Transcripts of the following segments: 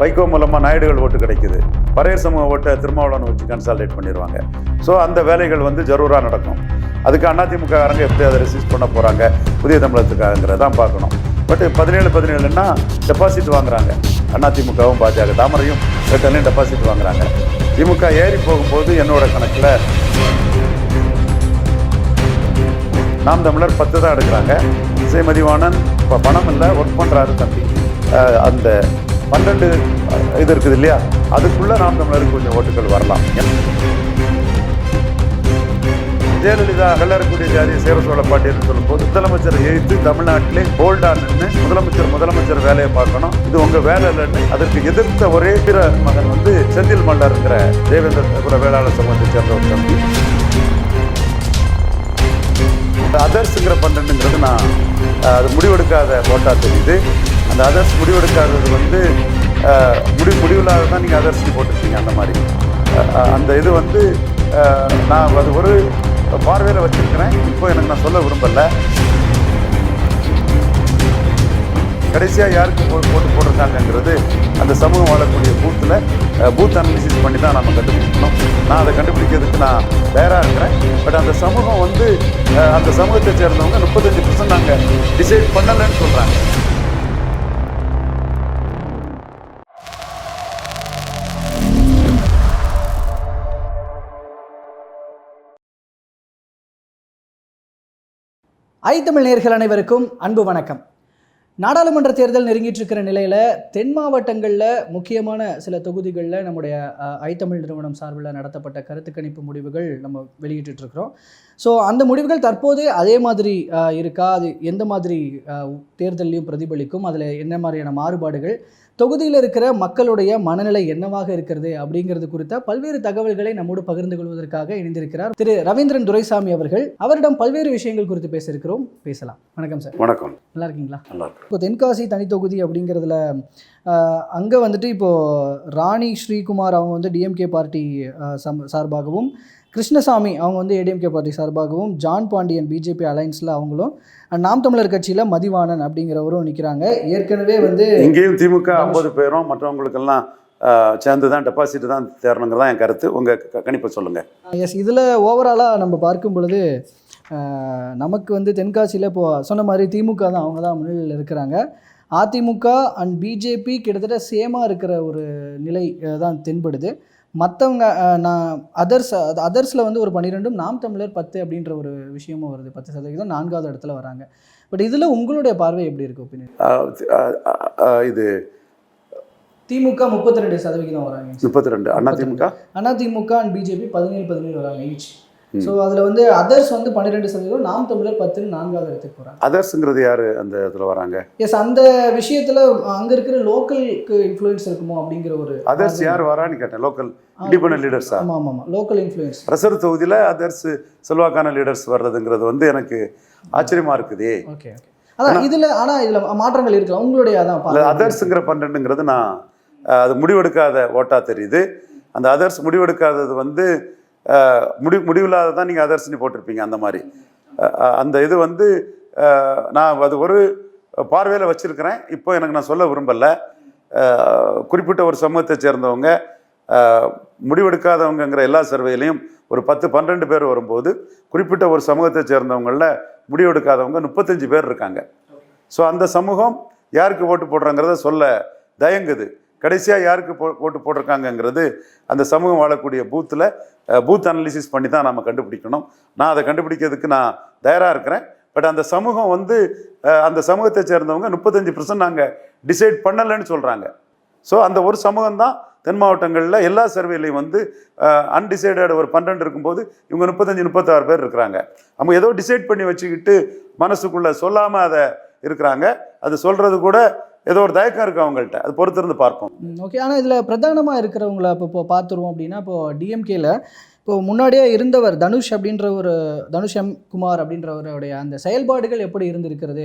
வைகோ மூலமாக நாயுடுகள் ஓட்டு கிடைக்குது. பரையர் சமூக ஓட்டை திருமாவளவன் வச்சு கன்சால்டேட் பண்ணிடுவாங்க ஸோ அந்த வேலைகள் வந்து ஜரூராக நடக்கும். அதுக்கு அதிமுக காரங்க எப்படி அதை ரெசிஸ்ட் பண்ண போகிறாங்க புதிய தமிழகத்துக்காகங்கிறதான் பார்க்கணும். பட் பதினேழு பதினேழுன்னா டெபாசிட் வாங்குறாங்க. அதிமுகவும் பாஜக தாமரையும் ரெட்டலையும் டெபாசிட் வாங்குறாங்க. திமுக ஏறி போகும்போது என்னோட கணக்கில் நாம் தமிழர் பத்து தான் எடுக்கிறாங்க. இசைமதிவாணன் இப்போ பணம் இல்லை ஒர்க் பண்ணுறாரு தம்பி. அந்த பன்னெண்டு இது இருக்குது இல்லையா? அதுக்குள்ளே நாம் தமிழருக்கு கொஞ்சம் ஓட்டுகள் வரலாம். ஜெயலலிதா வெள்ளரக்கூடிய ஜாதி சேர சோழ பாட்டியர்னு சொல்லும்போது முதலமைச்சரை எழுத்து தமிழ்நாட்டிலே போல்டா நின்று முதலமைச்சர் முதலமைச்சர் வேலையை பார்க்கணும். இது உங்க வேலை இல்லைன்னு அதற்கு எதிர்த்த ஒரே பிற மகன் வந்து செந்தில் மல்லர்ங்கிற தேவேந்திர குல வேளாளர் சமூகத்தை சேர்ந்த ஒரு தம்பி. அதர்ஸுங்கிற பன்னெண்டுங்கிறது நான் அது முடிவெடுக்காத ஓட்டா தெரியுது. அந்த அதர்ஸ் முடிவெடுக்காதது வந்து முடி முடிவில்லாத தான் நீங்கள் அதர்ஸ்க்கு போட்டிருக்கீங்க அந்த மாதிரி. அந்த இது வந்து நான் அது ஒரு பார்வையில் வச்சுருக்கிறேன். இப்போ எனக்கு நான் சொல்ல விரும்பலை. கடைசியாக யாருக்கு போ போட்டு போட்டிருக்காங்கங்கிறது அந்த சமூகம் வாழக்கூடிய பூத்தில் பூத் அனாலிசிஸ் பண்ணி தான் நம்ம கண்டுபிடிக்கணும். நான் அதை கண்டுபிடிக்கிறதுக்கு நான் தயாராக இருக்கிறேன். பட் அந்த சமூகம் வந்து அந்த சமூகத்தை சேர்ந்தவங்க முப்பத்தஞ்சு பர்சன்ட் நாங்கள் டிசைட் பண்ணலைன்னு சொல்கிறாங்க ஐ தமிழ் நேர்கள் அனைவருக்கும் அன்பு வணக்கம். நாடாளுமன்ற தேர்தல் நெருங்கிட்டு இருக்கிற நிலையில் தென் மாவட்டங்களில் முக்கியமான சில தொகுதிகளில் நம்முடைய ஐ தமிழ் நிறுவனம் சார்பில் நடத்தப்பட்ட கருத்து கணிப்பு முடிவுகள் நம்ம வெளியிட்டுருக்கிறோம் ஸோ அந்த முடிவுகள் தற்போது அதே மாதிரி இருக்கா? அது எந்த மாதிரி தேர்தலையும் தேர்தல்லையும் பிரதிபலிக்கும்? அதில் என்ன மாதிரியான மாறுபாடுகள் தொகுதியில் இருக்கிற மக்களுடைய மனநிலை என்னவாக இருக்கிறது அப்படிங்கிறது குறித்த பல்வேறு தகவல்களை நம்மோடு பகிர்ந்து கொள்வதற்காக இணைந்திருக்கிறார் திரு ரவீந்திரன் துரைசாமி அவர்கள். அவரிடம் பல்வேறு விஷயங்கள் குறித்து பேச இருக்கிறோம் பேசலாம். வணக்கம் சார். வணக்கம். நல்லா இருக்கீங்களா? நல்லா இப்போ தென்காசி தனித்தொகுதி அப்படிங்கிறதுல அங்கே வந்துட்டு இப்போது ராணி ஸ்ரீகுமார் அவங்க வந்து டிஎம்கே பார்ட்டி சார்பாகவும் கிருஷ்ணசாமி அவங்க வந்து ஏடிஎம்கே பார்ட்டி சார்பாகவும் ஜான் பாண்டியன் பிஜேபி அலைன்ஸில் அவங்களும் நாம் தமிழர் கட்சியில் மதிவாணன் அப்படிங்கிறவரும் நிற்கிறாங்க ஏற்கனவே வந்து இங்கேயும் திமுக ஐம்பது பேரும் மற்றவங்களுக்கெல்லாம் சேர்ந்து தான் டெபாசிட் தான் தேரணுங்கிறது தான் என் கருத்து. உங்கள் கணிப்பை சொல்லுங்கள் எஸ் இதில் ஓவராலாக நம்ம பார்க்கும் பொழுது நமக்கு வந்து தென்காசியில் இப்போ சொன்ன மாதிரி திமுக தான் அவங்க தான் முன்னிலையில் இருக்கிறாங்க. அதிமுக அண்ட் பிஜேபி கிட்டத்தட்ட சேமாக இருக்கிற ஒரு நிலை தான் தென்படுது. மற்றவங்க நான் அதர்ஸ் அதர்ஸில் வந்து ஒரு பன்னிரெண்டும் நாம் தமிழர் பத்து அப்படின்ற ஒரு விஷயமும் வருது. பத்து சதவீதம் நான்காவது இடத்துல வராங்க. பட் இதில் உங்களுடைய பார்வை எப்படி இருக்கு ஒப்பீனியன் இது திமுக முப்பத்தி ரெண்டு சதவிகிதம் வராங்க. முப்பத்தி ரெண்டு. அண்ணா திமுக? அதிமுக அண்ட் பிஜேபி பதினேழு பதினேழு வராங்க ஈச் ஸோ அதில் வந்து அதர்ஸ் வந்து பன்னிரெண்டு சதவீதம் நாம் தமிழர் பத்துன்னு நான்காவது இடத்துக்கு போகிறாங்க அதர்ஸுங்கிறது யார் அந்த இதில் வராங்க? எஸ் அந்த விஷயத்தில் அங்கே இருக்கிற லோக்கலுக்கு இன்ஃப்ளூயன்ஸ் இருக்குமோ அப்படிங்கிற ஒரு அதர்ஸ் யார் வரான்னு கேட்டேன் லோக்கல் இண்டிபெண்டன்ட் லீடர்ஸா ஆமாம் ஆமாம் லோக்கல் இன்ஃப்ளூயன்ஸ் ரிசர்வ் தொகுதியில் அதர்ஸ் செல்வாக்கான லீடர்ஸ் வர்றதுங்கிறது வந்து எனக்கு ஆச்சரியமா இருக்குதே. ஓகே ஓகே அதான் இதில் ஆனால் இதில் மாற்றங்கள் இருக்கலாம் உங்களுடைய அதான். அதர்ஸுங்கிற பன்னெண்டுங்கிறது நான் அது முடிவெடுக்காத ஓட்டா தெரியுது. அந்த அதர்ஸ் முடிவெடுக்காதது வந்து முடி முடிவில்லாத தான் நீங்கள் அதர்சனி போட்டிருப்பீங்க அந்த மாதிரி. அந்த இது வந்து நான் அது ஒரு பார்வையில் வச்சுருக்கிறேன். இப்போ எனக்கு நான் சொல்ல விரும்பலை. குறிப்பிட்ட ஒரு சமூகத்தை சேர்ந்தவங்க முடிவெடுக்காதவங்கங்கிற எல்லா சர்வேலையும் ஒரு பத்து பன்னெண்டு பேர் வரும்போது குறிப்பிட்ட ஒரு சமூகத்தை சேர்ந்தவங்களில் முடிவெடுக்காதவங்க முப்பத்தஞ்சு பேர் இருக்காங்க. ஸோ அந்த சமூகம் யாருக்கு ஓட்டு போடுறாங்கிறத சொல்ல தயங்குது. கடைசியாக யாருக்கு போ ஓட்டு போட்டிருக்காங்கங்கிறது அந்த சமூகம் வாழக்கூடிய பூத்தில் பூத் அனாலிசிஸ் பண்ணி தான் நம்ம கண்டுபிடிக்கணும். நான் அதை கண்டுபிடிக்கிறதுக்கு நான் தயாராக இருக்கிறேன். பட் அந்த சமூகம் வந்து அந்த சமூகத்தை சேர்ந்தவங்க முப்பத்தஞ்சு பர்சன்ட் நாங்கள் டிசைட் பண்ணலைன்னு சொல்கிறாங்க ஸோ அந்த ஒரு சமூகம் தான் தென் மாவட்டங்களில் எல்லா சர்வேலையும் வந்து அன்டிசைடட் ஒரு பன்னெண்டு இருக்கும்போது இவங்க முப்பத்தஞ்சு முப்பத்தாறு பேர் இருக்கிறாங்க. அவங்க ஏதோ டிசைட் பண்ணி வச்சுக்கிட்டு மனசுக்குள்ளே சொல்லாமல் அதை இருக்கிறாங்க. அது சொல்கிறது கூட ஏதோ ஒரு தயக்கம் இருக்குது அவங்கள்ட்ட. அது பொறுத்திருந்து பார்ப்போம். ஓகே. ஆனால் இதில் பிரதானமாக இருக்கிறவங்கள இப்போ இப்போ பார்த்துருவோம் அப்படின்னா இப்போ டிஎம்கேல இப்போ முன்னாடியே இருந்தவர் தனுஷ் அப்படின்ற ஒரு தனுஷ் எம் குமார் அப்படின்றவருடைய அந்த செயல்பாடுகள் எப்படி இருந்திருக்கிறது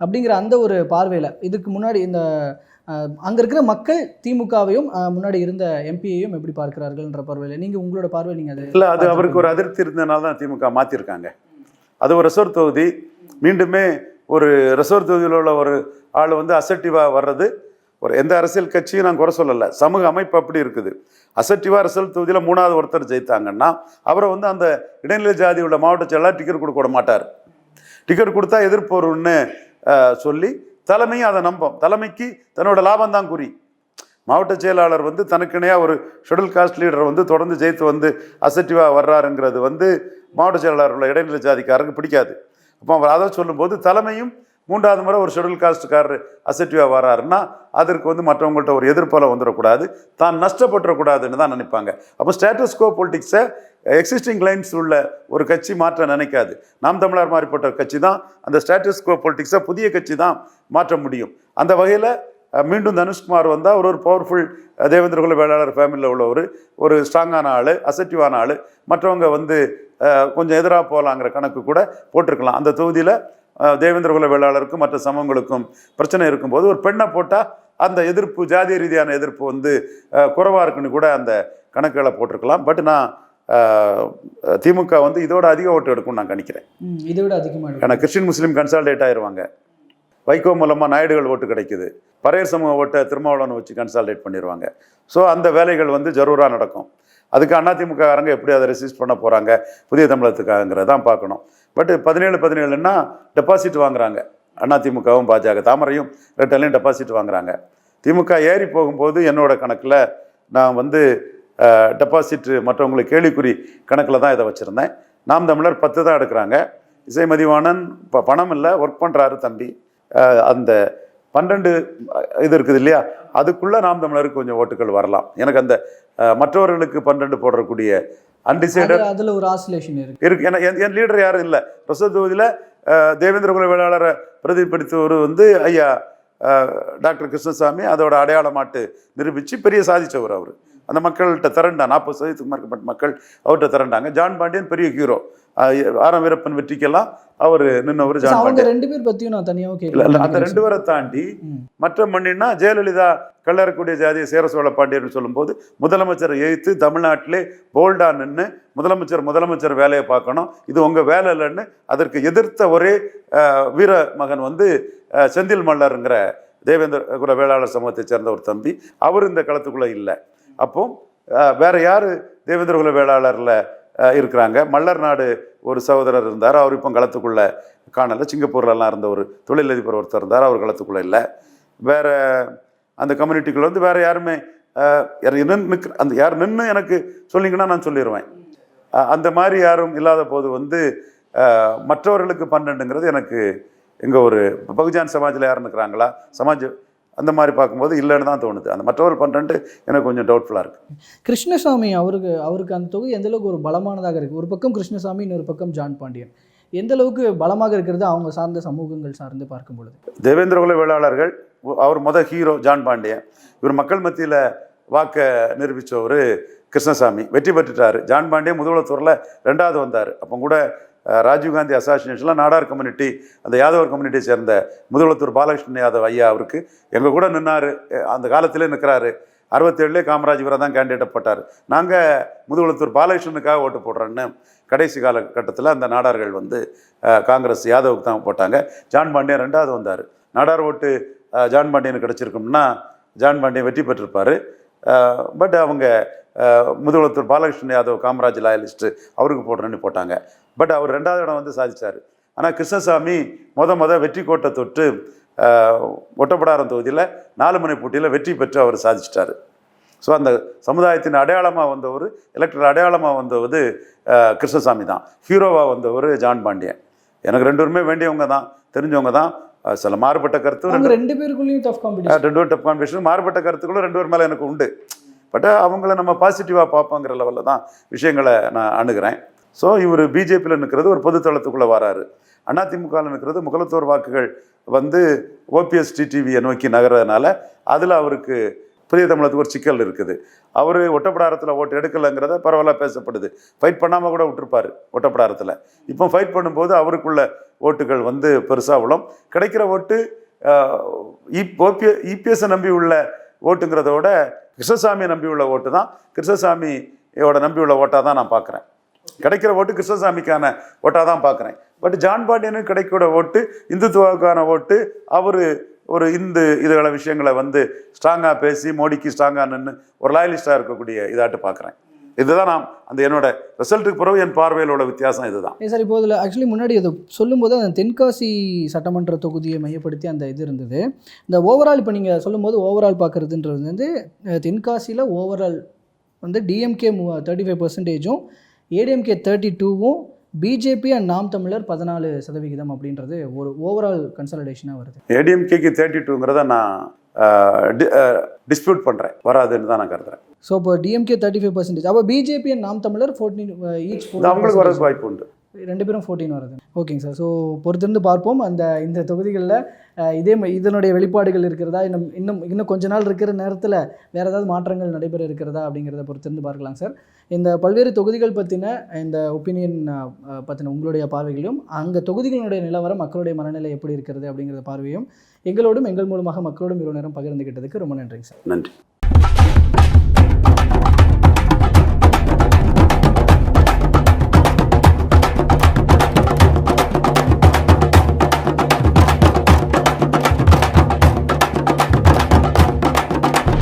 அப்படிங்கிற அந்த ஒரு பார்வையில் இதுக்கு முன்னாடி இந்த அங்கே இருக்கிற மக்கள் திமுகவையும் முன்னாடி இருந்த எம்பியையும் எப்படி பார்க்கிறார்கள்ன்ற பார்வையில் நீங்கள் உங்களோட பார்வை நீங்கள் அது இல்லை அது அவருக்கு ஒரு அதிருப்தி இருந்ததுனால தான் திமுக மாற்றிருக்காங்க அது ஒரு ரிசர்வ் தொகுதி. மீண்டுமே ஒரு ரிசர்வ் தொகுதியில் உள்ள ஒரு ஆள் வந்து அசட்டிவாக வர்றது. ஒரு எந்த அரசியல் கட்சியும் நான் குறை சொல்லலை. சமூக அமைப்பு அப்படி இருக்குது. அசட்டிவா ரிசல்ட் தொகுதியில் மூணாவது ஒருத்தர் ஜெயித்தாங்கன்னா அவரை வந்து அந்த இடைநிலை ஜாதி உள்ள மாவட்ட செயலாளர் டிக்கெட் கொடுக்க விட மாட்டார். டிக்கெட் கொடுத்தா எதிர்ப்பொருள்னு சொல்லி தலைமையும் அதை நம்பும். தலைமைக்கு தன்னோட லாபம் தான் குறி. மாவட்ட செயலாளர் வந்து தனக்கிணையாக ஒரு ஷெடியூல் காஸ்ட் லீடர் வந்து தொடர்ந்து ஜெயித்து வந்து அசட்டிவாக வர்றாருங்கிறது வந்து மாவட்ட செயலாளர் உள்ள இடைநிலை ஜாதிக்காரருக்கு பிடிக்காது. அப்போ அவர் அதை சொல்லும்போது தலைமையும் மூன்றாவது முறை ஒரு ஷெடியூல் காஸ்ட்டுக்காரர் அசட்டிவாக வராருன்னா அதற்கு வந்து மற்றவங்கள்ட்ட ஒரு எதிர்ப்பலம் வந்துடக்கூடாது. தான் நஷ்டப்பட்டுறக்கூடாதுன்னு தான் நினைப்பாங்க. அப்போ ஸ்டேட்டஸ்கோ பொலிட்டிக்ஸை எக்ஸிஸ்டிங் லைன்ஸ் உள்ள ஒரு கட்சி மாற்ற நினைக்காது. நாம் தமிழர் மாறிப்பட்ட கட்சி தான். அந்த ஸ்டேட்டஸ்கோ பொலிட்டிக்ஸை புதிய கட்சி தான் மாற்ற முடியும். அந்த வகையில் மீண்டும் தனுஷ்குமார் வந்தால் ஒரு ஒரு பவர்ஃபுல் தேவேந்திரகுல வேளாளர் ஃபேமிலியில் உள்ள ஒரு ஒரு ஸ்ட்ராங்கான ஆள் அசட்டிவான ஆள். மற்றவங்க வந்து கொஞ்சம் எதிராக போகலாங்கிற கணக்கு கூட போட்டிருக்கலாம். அந்த தொகுதியில் தேவேந்திர குல வேளாளருக்கும் மற்ற சமூகங்களுக்கும் பிரச்சனை இருக்கும்போது ஒரு பெண்ணை போட்டால் அந்த எதிர்ப்பு ஜாதிய ரீதியான எதிர்ப்பு வந்து குறைவாக இருக்குன்னு கூட அந்த கணக்குகளை போட்டிருக்கலாம். பட் நான் திமுக வந்து இதோட அதிக ஓட்டு எடுக்கும்னு நான் கணிக்கிறேன். ம், இதை விட அதிகமாக ஏன்னா கிறிஸ்டின் முஸ்லீம் கன்சால்டேட் ஆயிருவாங்க. வைகோ மூலமாக நாயுடுகள் ஓட்டு கிடைக்குது. பரையர் சமூக ஓட்டை திருமாவளவனை வச்சு கன்சால்டேட் பண்ணிடுவாங்க ஸோ அந்த வேலைகள் வந்து ஜரூராக நடக்கும். அதுக்கு அதிமுக எப்படி அதை ரெசிஸ்ட் பண்ண போகிறாங்க புதிய தமிழகத்துக்காகங்கிறத தான் பார்க்கணும். பட் பதினேழு பதினேழுன்னா டெபாசிட் வாங்குறாங்க. அதிமுகவும் பாஜக தாமரையும் ரெட்டலையும் டெபாசிட் வாங்குறாங்க. திமுக ஏறி போகும்போது என்னோட கணக்கில் நான் வந்து டெபாசிட் மற்றவங்களுக்கு கேள்விக்குறி கணக்கில் தான் இதை வச்சுருந்தேன். நாம் தமிழர் பத்து தான் எடுக்கிறாங்க. இசை மதிவாணன் இப்போ பணம் இல்லை ஒர்க் பண்ணுறாரு தம்பி. அந்த பன்னெண்டு இது இருக்குது இல்லையா? அதுக்குள்ளே நாம் தமிழருக்கு கொஞ்சம் ஓட்டுகள் வரலாம். எனக்கு அந்த மற்றவர்களுக்கு பன்னெண்டு போடக்கூடிய அன்டிசைடட் அது- அதுல ஒரு ஆசிலேஷன் இருக்கு. இருக்கு. ஏன்னா என் என் லீடர் யாரும் இல்லை. பிரசவ தொகுதியில் தேவேந்திர குல வேளாளரை பிரதிபலித்தவர் வந்து ஐயா டாக்டர் கிருஷ்ணசாமி அதோட அடையாளமாட்டு நிரூபித்து பெரிய சாதிச்சவர் அவர். அந்த மக்கள்கிட்ட திரண்டா நாற்பது சதவீதத்துக்கு மேற்பட்ட மக்கள் அவர்கிட்ட திரண்டாங்க. ஜான் பாண்டியன் பெரிய ஹீரோ ஆரம் வீரப்பன் வெற்றிக்கெல்லாம் அவர் நின்னவர் ஜான் பாண்டியன். ரெண்டு பேர் பத்தியும் நான் இல்ல, அந்த ரெண்டு பேரை தாண்டி. மற்ற மண்ணினா ஜெயலலிதா கல்லறக்கூடிய ஜாதியை சேர சோழ பாண்டியர்னு சொல்லும்போது முதலமைச்சரை எதிர்த்து தமிழ்நாட்டிலே போல்டா நின்று முதலமைச்சர் முதலமைச்சர் வேலையை பார்க்கணும். இது உங்க வேலை இல்லைன்னு அதற்கு எதிர்த்த ஒரே வீர மகன் வந்து செந்தில் மல்லருங்கிற தேவேந்திர குல வேளாளர் சமூகத்தை சேர்ந்த ஒரு தம்பி. அவர் இந்த களத்துக்குள்ள இல்லை. அப்போ அஹ், வேற யாரு தேவேந்திரகுல வேளாளரில் இருக்கிறாங்க? மல்லர் நாடு ஒரு சகோதரர் இருந்தார். அவர் இப்போ களத்துக்குள்ளே காணலை. சிங்கப்பூர்லலாம் இருந்த ஒரு தொழிலதிபர் ஒருத்தர் இருந்தார். அவர் களத்துக்குள்ளே இல்லை. வேற அந்த கம்யூனிட்டிக்குள்ள வந்து வேறு யாருமே நின்று அந்த யார் நின்று எனக்கு சொன்னீங்கன்னா நான் சொல்லிடுவேன் அந்த மாதிரி யாரும் இல்லாத போது வந்து மற்றவர்களுக்கு பன்னெண்டுங்கிறது எனக்கு இங்கே ஒரு பகுஜான் சமாஜில் யார் இருக்கிறாங்களா சமாஜ் அந்த மாதிரி பார்க்கும்போது இல்லைன்னு தான் தோணுது. அந்த மற்றவர்கள் பன்னெண்டு எனக்கு கொஞ்சம் டவுட்ஃபுல்லாக இருக்கு. கிருஷ்ணசாமி அவருக்கு அவருக்கு அந்த தொகுதி எந்த அளவுக்கு ஒரு பலமானதாக இருக்கு? ஒரு பக்கம் கிருஷ்ணசாமி இன்னொரு பக்கம் ஜான் பாண்டியன். எந்த அளவுக்கு பலமாக இருக்கிறது அவங்க சார்ந்த சமூகங்கள் சார்ந்து பார்க்கும் பொழுது? தேவேந்திர குல வேளாளர்கள் அவர் முத ஹீரோ ஜான் பாண்டியன். இவர் மக்கள் மத்தியில் வாக்க நிரூபித்தவர் கிருஷ்ணசாமி. வெற்றி பெற்றுட்டார். ஜான் பாண்டியன் முதுகுளத்தூரில் ரெண்டாவது வந்தார். அப்போ கூட ராஜீவ்காந்தி அசோசியேஷனில் நாடார் கம்யூனிட்டி அந்த யாதவர் கம்யூனிட்டியை சேர்ந்த முதலத்தூர் பாலகிருஷ்ணன் யாதவ் ஐயா அவருக்கு எங்கள் கூட நின்னார். அந்த காலத்திலே நிற்கிறாரு அறுபத்தேழுலே காமராஜ் இவரை தான் கேண்டிடேட் போட்டார். நாங்கள் முதுகுளத்தூர் பாலகிருஷ்ணனுக்காக ஓட்டு போடுறோன்னு கடைசி காலகட்டத்தில் அந்த நாடார்கள் வந்து காங்கிரஸ் யாதவுக்கு தான் போட்டாங்க. ஜான் பாண்டியன் ரெண்டாவது வந்தார். நாடார் ஓட்டு ஜான் பாண்டியனுக்கு கிடச்சிருக்கும்னா ஜான் பாண்டியன் வெற்றி பெற்றிருப்பார். பட் அவங்க முதுகுளத்தூர் பாலகிருஷ்ணன் யாதவ் காமராஜ் லாயலிஸ்ட்டு அவருக்கு போடுறேன்னு போட்டாங்க. பட் அவர் ரெண்டாவது இடம் வந்து சாதிச்சார். ஆனால் கிருஷ்ணசாமி மொத மொத வெற்றி கோட்டை தொட்டு ஒட்டப்படாரம் தொகுதியில் நாலு மணி போட்டியில் வெற்றி பெற்று அவர் சாதிச்சிட்டாரு. ஸோ அந்த சமுதாயத்தின் அடையாளமாக வந்தவர் எலக்டர் அடையாளமாக வந்தவர் அஹ், கிருஷ்ணசாமி தான். ஹீரோவாக வந்தவர் ஜான் பாண்டியன். எனக்கு ரெண்டு பேருமே வேண்டியவங்க தான் தெரிஞ்சவங்க தான். சில மாறுபட்ட கருத்து ரெண்டு ரெண்டு பேருக்குள்ளேயும் டஃப் காம்படிஷன் ரெண்டு பேர் டப் கான்வெர்சேஷன் மாறுபட்ட கருத்துக்களும் ரெண்டு பேர் மேலே எனக்கு உண்டு. பட் அவங்கள நம்ம பாசிட்டிவாக பார்ப்போங்கிற லெவலில் தான் விஷயங்களை நான் அணுகிறேன். ஸோ இவர் பிஜேபியில் நிற்கிறது ஒரு பொதுத்தளத்துக்குள்ளே வராரு. அதிமுகவில் நிற்கிறது முகலத்தோர் வாக்குகள் வந்து ஓபிஎஸ் டிடிவியை நோக்கி நகர்றதுனால அதில் அவருக்கு புதிய தமிழகத்துக்கு ஒரு சிக்கல் இருக்குது. அவர் ஒட்டப்படாரத்தில் ஓட்டு எடுக்கலைங்கிறத பரவாயில்ல பேசப்படுது. ஃபைட் பண்ணாமல் கூட விட்டுருப்பார் ஒட்டப்படாரத்தில். இப்போ ஃபைட் பண்ணும்போது அவருக்குள்ள ஓட்டுகள் வந்து பெருசாக விழும். கிடைக்கிற ஓட்டு ஓபிஎ இபிஎஸ்ஸை நம்பி உள்ள ஓட்டுங்கிறத விட கிருஷ்ணசாமியை நம்பி உள்ள ஓட்டு தான். கிருஷ்ணசாமியோட நம்பி உள்ள ஓட்டாக தான் நான் பார்க்குறேன். கிடைக்கிற ஓட்டு கிருஷ்ணசாமிக்கான ஓட்டாக தான் பார்க்குறேன். பட் ஜான் பாண்டியனுக்கு கிடைக்கிற ஓட்டு இந்துத்துவாவுக்கான ஓட்டு அவர் ஒரு இந்து இதுகளை விஷயங்களை வந்து ஸ்ட்ராங்காக பேசி மோடிக்கு ஸ்ட்ராங்காக நின்று ஒரு லாயலிஸ்டாக இருக்கக்கூடிய இதாட்டு பார்க்குறேன். இதுதான் நான் அந்த என்னோட ரிசல்ட்டுக்கு பிறகு என் பார்வையில் உள்ள வித்தியாசம் இதுதான். சார் இப்போ இதில் ஆக்சுவலி முன்னாடி அது சொல்லும்போது அந்த தென்காசி சட்டமன்ற தொகுதியை மையப்படுத்தி அந்த இது இருந்தது. இந்த ஓவரால் இப்போ நீங்கள் சொல்லும்போது ஓவரால் பார்க்குறதுன்றது வந்து தென்காசியில் ஓவரால் வந்து டிஎம்கே தேர்ட்டி ஃபைவ் பர்சன்டேஜும் ஏடிஎம்கே தேர்ட்டி டூவும் பிஜேபி அண்ட் நாம் தமிழர் பதினாலு சதவிகிதம் அப்படின்றது ஒரு ஓவரால் கன்சல்டேஷனாக வருது. ஏடிஎம்கேக்கு தேர்ட்டி டூங்கிறத நான் டிஸ்பியூட் பண்ணுறேன் வராதுன்னு தான் நான் கருதுறேன். ஸோ இப்போ டிஎம்கே தேர்ட்டி ஃபைவ் பர்சன்டேஜ் அப்போ BJP and Naam Tamilar fourteen each அவங்களுக்கு வரதுக்கு வாய்ப்பு உண்டு. ரெண்டு பேரும் ஃபோர்டீன் வருது. ஓகேங்க சார் ஸோ பொறுத்திருந்து பார்ப்போம். அந்த இந்த தொகுதிகளில் இதே ம- இதனுடைய வெளிப்பாடுகள் இருக்கிறதா? இன்னும் இன்னும் இன்னும் கொஞ்ச நாள் இருக்கிற நேரத்தில் வேறு ஏதாவது மாற்றங்கள் நடைபெற இருக்கிறதா? அப்படிங்கிறத பொறுத்திருந்து பார்க்கலாம் சார் இந்த பல்வேறு தொகுதிகள் பற்றின இந்த ஒப்பீனியன் பற்றின உங்களுடைய பார்வைகளையும் அங்கே தொகுதிகளுடைய நிலவரம் மக்களுடைய மனநிலை எப்படி இருக்கிறது அப்படிங்கிற பார்வையும் எங்களோடும் எங்கள் மூலமாக மக்களோடும் இவ்வளோ நேரம் பகிர்ந்துக்கிட்டதுக்கு ரொம்ப நன்றிங்க சார் நன்றி.